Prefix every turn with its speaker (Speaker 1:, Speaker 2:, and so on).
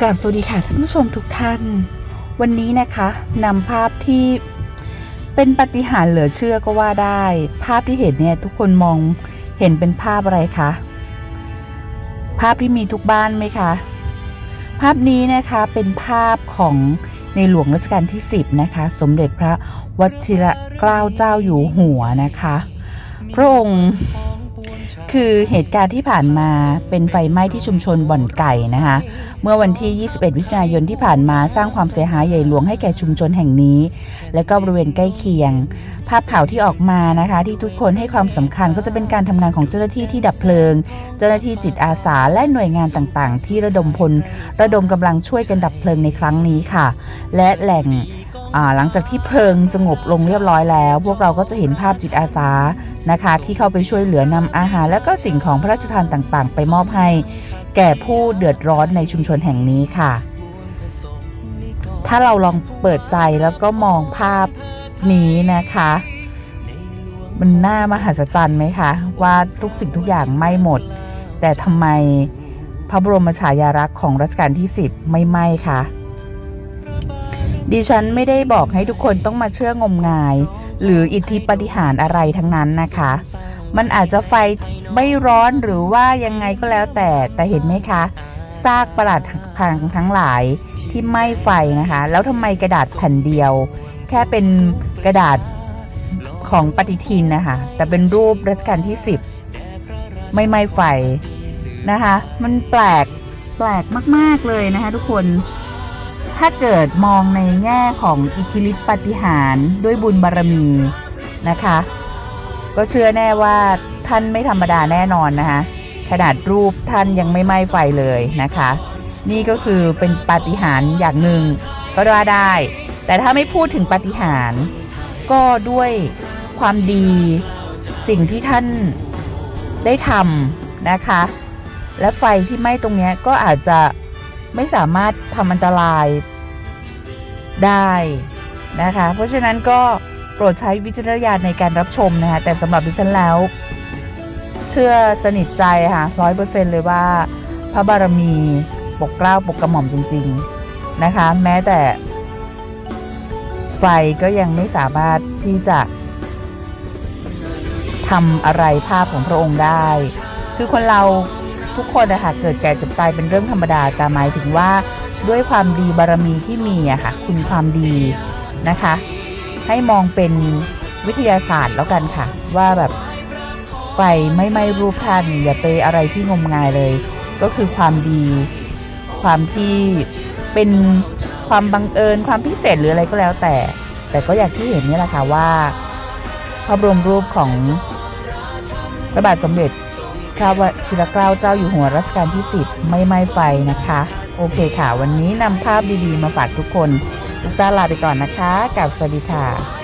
Speaker 1: กราบสวัสดีค่ะท่านผู้ชมทุกท่าน วันนี้นะคะนำภาพที่เป็นปฏิหารเหลือเชื่อก็ว่าได้ ภาพที่เห็นเนี่ยทุกคนมองเห็นเป็นภาพอะไรคะภาพที่มีทุกบ้านไหมคะภาพนี้นะคะเป็นภาพของในหลวงรัชกาลที่ 10 นะคะ สมเด็จพระวชิรเกล้าเจ้าอยู่หัวนะคะ พระองค์ คือเหตุการณ์ที่ผ่านมาเป็นไฟไหม้ที่ชุมชนบ่อนไก่นะคะ เมื่อวันที่ 21มิถุนายนที่ผ่านมาสร้างความเสียหายใหญ่หลวงให้แก่ชุมชนแห่งนี้ และก็บริเวณใกล้เคียง ภาพข่าวที่ออกมานะคะ ที่ทุกคนให้ความสำคัญก็จะเป็นการทำงานของเจ้าหน้าที่ที่ดับเพลิง เจ้าหน้าที่จิตอาสาและหน่วยงานต่างๆ ที่ระดมพล ระดมกำลังช่วยกันดับเพลิงในครั้งนี้ค่ะ และแหล่ง หลังจากที่เพลิงสงบลงเรียบร้อยแล้ว พวกเราก็จะเห็นภาพจิตอาสานะคะ ที่เข้าไปช่วยเหลือนำอาหาร และก็สิ่งของพระราชทานต่างๆ ไปมอบให้ แก่ผู้เดือดร้อนในชุมชนแห่งนี้ค่ะ ถ้าเราลองเปิดใจแล้วก็มองภาพนี้นะคะ มันน่ามหัศจรรย์ไหมคะ ว่าทุกสิ่งทุกอย่างไม่หมด แต่ทำไมพระบรมฉายาลักษณ์ของรัชกาลที่ 10 ไม่ไหม้คะ ดิฉันไม่ได้บอกให้ทุกคนต้องมาเชื่องมงาย หรืออิทธิปฏิหารอะไรทั้งนั้นนะคะ มันอาจจะไฟไม่ร้อนหรือว่ายังไงก็แล้วแต่แต่เห็นไหมคะซากประหลาดพังทั้งหลายที่ไหม้ไฟนะคะ แล้วทำไมกระดาษแผ่นเดียว แค่เป็นกระดาษของปฏิทินนะคะแต่เป็นรูปรัชกาลที่ 10 ไม่ไหม้ไฟนะคะ มันแปลกแปลกมาก ๆ เลยนะคะทุกคน ถ้าเกิดมองในแง่ของอิทธิฤทธิปฏิหารด้วยบุญบารมีนะคะ ก็เชื่อแน่ว่าท่านไม่ธรรมดาแน่นอนนะคะ ขนาดรูปท่านยังไม่ไหม้ไฟเลยนะคะ นี่ก็คือเป็นปาฏิหาริย์อย่างหนึ่งก็ว่าได้ แต่ถ้าไม่พูดถึงปาฏิหาริย์ก็ด้วยความดีสิ่งที่ท่านได้ทำนะคะ และไฟที่ไหม้ตรงนี้ก็อาจจะ ไม่สามารถทำอันตรายได้นะคะ เพราะฉะนั้นก็โปรดใช้วิจารณญาณในการรับชมนะคะ แต่สำหรับดิฉันแล้ว เชื่อสนิทใจค่ะร้อยเปอร์เซ็นเลยว่า พระบารมีปกเกล้าปกกระหม่อมจริง ๆนะคะ แม้แต่ ไฟก็ยังไม่สามารถที่จะทำอะไรภาพของพระองค์ได้ คือคนเรา ทุกคนนะคะเกิดแก่เจ็บตายเป็นเรื่องธรรมดาแต่หมายถึงว่าด้วยความดีบารมีที่มีอะค่ะคุณความดีนะคะ ให้มองเป็นวิทยาศาสตร์แล้วกันค่ะ ว่าแบบไฟไม่ไหม้รูปท่าน อย่าไปอะไรที่งมงายเลย ก็คือความดี ความที่เป็นความบังเอิญความพิเศษหรืออะไรก็แล้วแต่ แต่ก็อย่างที่เห็นนี่แหละค่ะว่าพระบรมรูปของพระบาทสมเด็จ พระวชิรเกล้าเจ้าอยู่หัวรัชกาลที่ 10 ไม่ไหม้ไฟนะคะ โอเคค่ะ วันนี้นำภาพดีๆ มาฝากทุกคนทุกท่านลาไปก่อนนะคะกับสวัสดีค่ะ